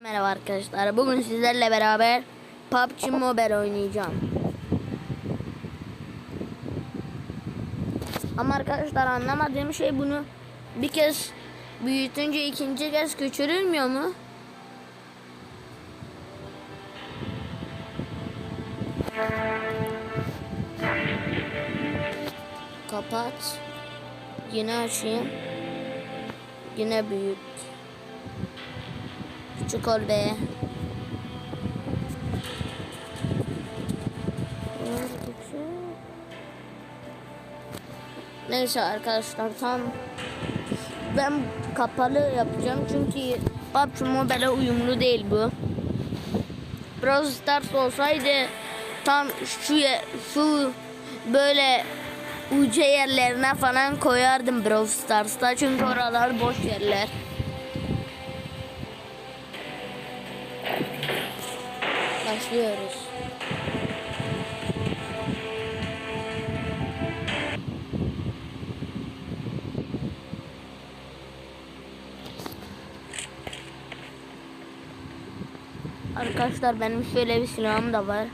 Merhaba arkadaşlar. Bugün sizlerle beraber PUBG Mobile oynayacağım. Ama arkadaşlar anlamadığım şey bunu bir kez büyütünce ikinci kez küçülmüyor mu? Kapat. Yine açayım. Yine büyüt. Ol be. Neyse arkadaşlar tam ben kapalı yapacağım çünkü PUBG Mobile uyumlu değil bu. Brawl Stars olsaydı tam şu şu böyle uca yerlerine falan koyardım Brawl Stars'ta çünkü oralar boş yerler. Başlıyoruz. Arkadaşlar benim şöyle bir silahım da var.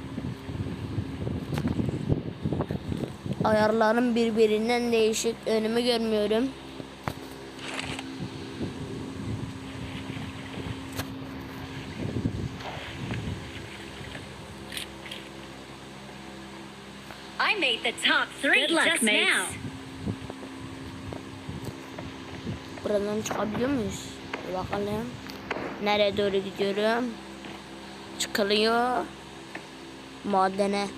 Ayarlarım birbirinden değişik. Önümü görmüyorum. I made the top three Good luck, just mates. now. Buradan çıkabiliyor muyuz? Bakalım. Nereye doğru gidiyorum? Çıkılıyor. Madene.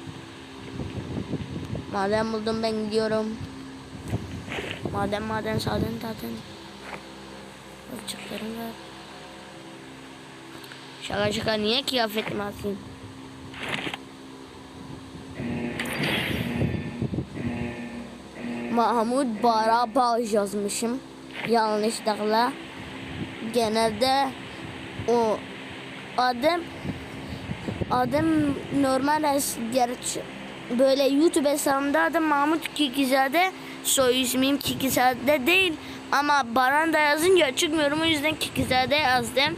Maden buldum ben gidiyorum. Maden maden sağdan zaten. Açıklarım var. Şaka şaka niye kıyafetimi atayım? Mahmut Barabaj yazmışım. Yanlışlıkla. Genelde o adım adım normal gerçi böyle YouTube hesabımda adım Mahmut Kikizade soy ismim Kikizade değil ama Baran da yazınca çıkmıyorum o yüzden Kikizade yazdım.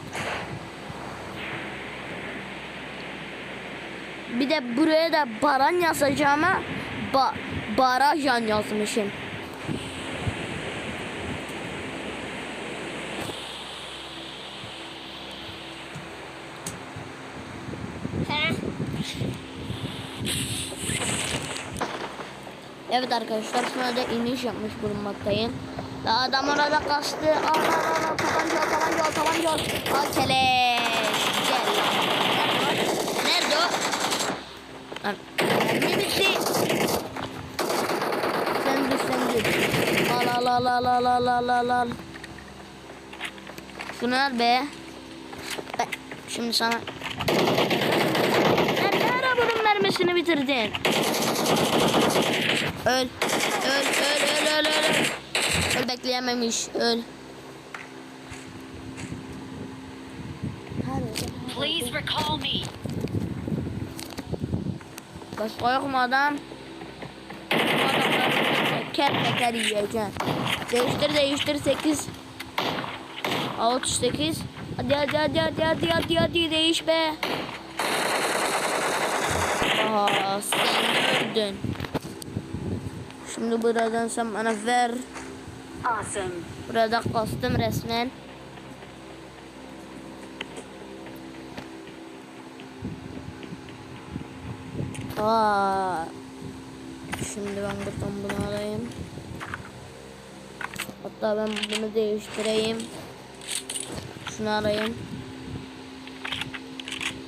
Bir de buraya da Baran yazacağıma ba Barajan yazmışım. Evet arkadaşlar şu anda iniş yapmış bulunmaktayım. Ve adam orada al al al tabanca al tabanca al tabanca al. Al keleş. Gel. Nerede o? Lan al al al al al al. Şunu al be. Ben şimdi sana. Ben ne bunun mermisini bitirdin? Öl. Öl öl öl öl öl. Öl bekleyememiş. Öl. Please recall me. Bas koyuk adam? Teker teker yiyeceğim. Değiştir değiştir 8. 38. Hadi hadi hadi hadi hadi hadi hadi değiş be. Aa sen öldün. Şimdi buradan sen bana ver. Awesome. Burada kastım resmen. Aa. Şimdi ben buradan bunu alayım. Hatta ben bunu değiştireyim. Şunu alayım.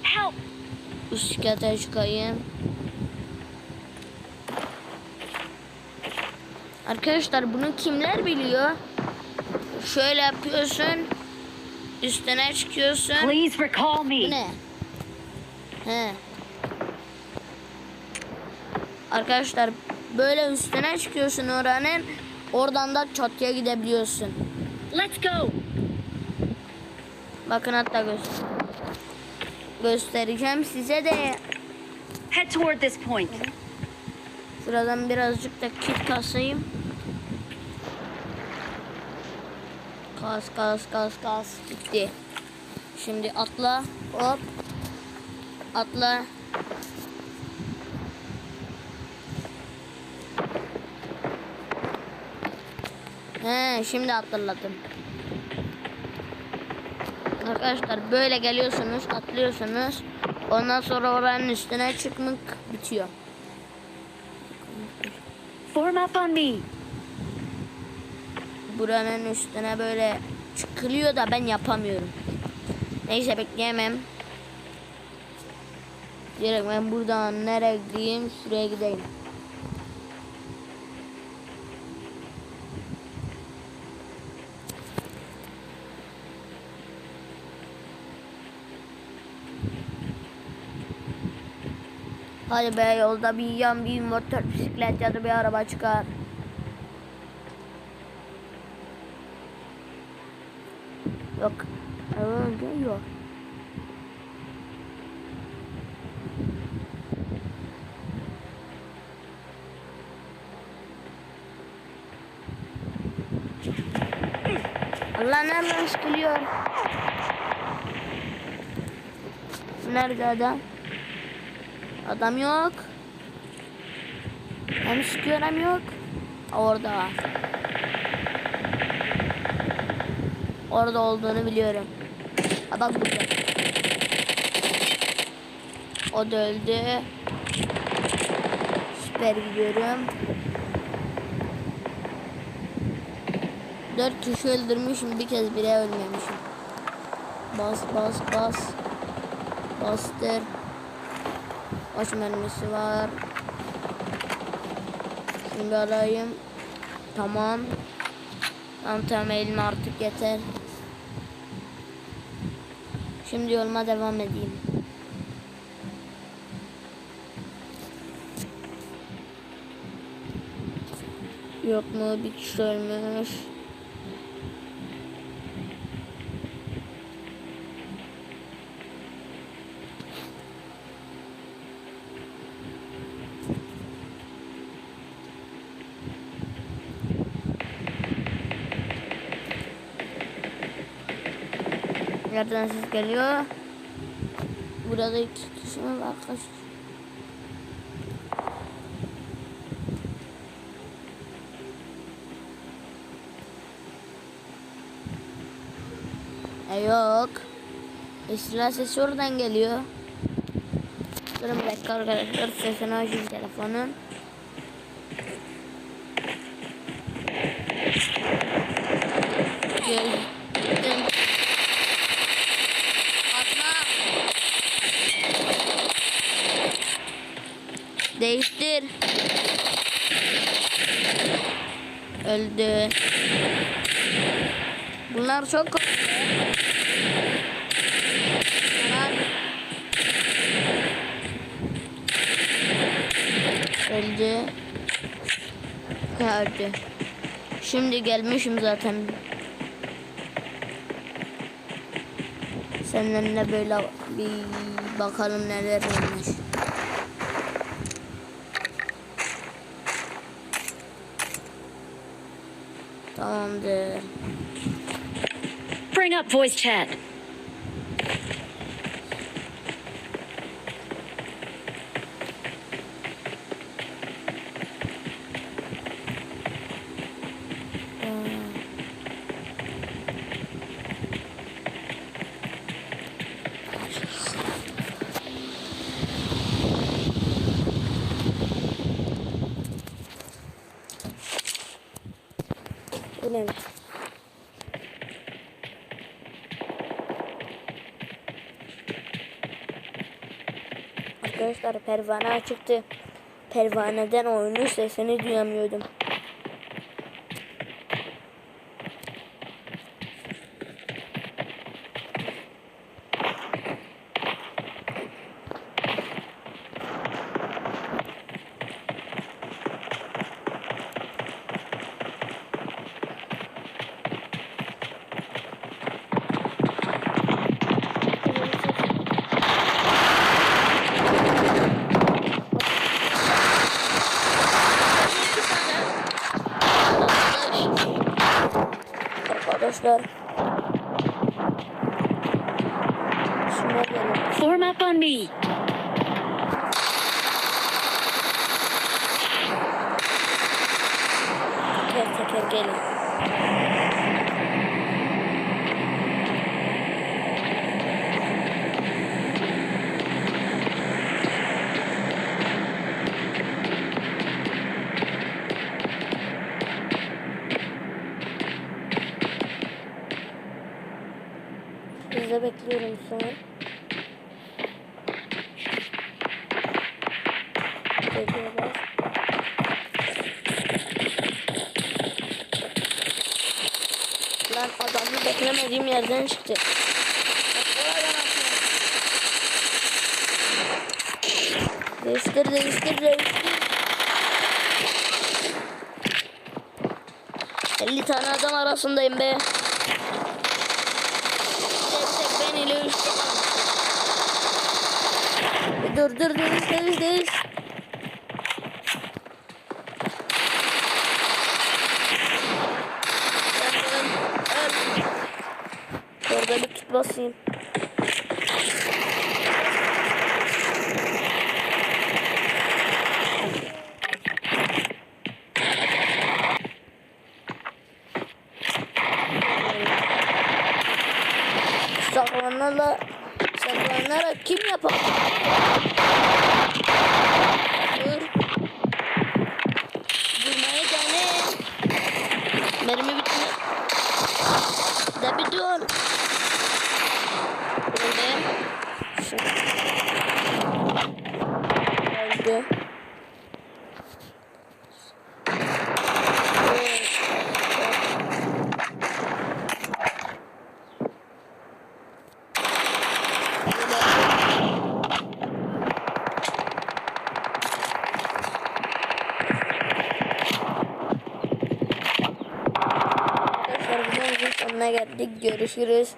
Help! Üst kata çıkayım. Arkadaşlar bunu kimler biliyor? Şöyle yapıyorsun. Üstüne çıkıyorsun. Please recall Bu me. ne? He. Arkadaşlar böyle üstüne çıkıyorsun oranın. Oradan da çatıya gidebiliyorsun. Let's go. Bakın hatta göster göstereceğim size de. Head toward this point. Şuradan birazcık da kit kasayım. Kas kas kas kas bitti. Şimdi atla. Hop. Atla. He, şimdi hatırladım. Arkadaşlar böyle geliyorsunuz, atlıyorsunuz. Ondan sonra oranın üstüne çıkmak bitiyor. Form up on me. Buranın üstüne böyle çıkılıyor da ben yapamıyorum. Neyse bekleyemem. Direkt ben buradan nereye gideyim? Şuraya gideyim. Hadi be yolda bir yan bir motor bisiklet ya da bir araba çıkar. Yok. Araba geliyor. Allah nereden sıkılıyor? Nerede adam? Adam yok. Hem sıkıyor hem yok. Orada var. Orada olduğunu biliyorum. Bak burada. O da öldü. Süper gidiyorum. Dört kişi öldürmüşüm bir kez bile ölmemişim. Bas bas bas. Bastır. Mermisi var. Şimdi alayım. Tamam. Tamam tamam elime artık yeter. Şimdi yoluma devam edeyim. Yok mu bir kişi ölmüş. Nereden ses geliyor? Burada iki kişi mi var? Kaç? E yok. E silah sesi oradan geliyor. Durun bir dakika arkadaşlar. Sesini açayım telefonun. Geldim. Atla. Değiştir. Öldü. Bunlar çok korktu. Öldü. Öldü. Şimdi gelmişim zaten. Senden de böyle bir bakalım neler olmuş. Tamamdır. Bring up voice chat. Arkadaşlar pervane açıktı. Pervaneden oyunun sesini duyamıyordum. Arkadaşlar Şuna gelin. Form up on me. Teker teker gelin. Sizi bekliyorum şu an. Bekliyoruz. Lan adamı beklemediğim yerden çıktı. Değiştir değiştir değiştir. 50 tane adam arasındayım be. İle üç Dur dur değiş. Yandım. Öl. Orada bir kit basayım. Saklananlarla saklanarak kim yapar? Dur. Durmaya gene. Mermi bitmiyor. Da bir dur. Böyle. Şu. Oldu. Görüşürüz.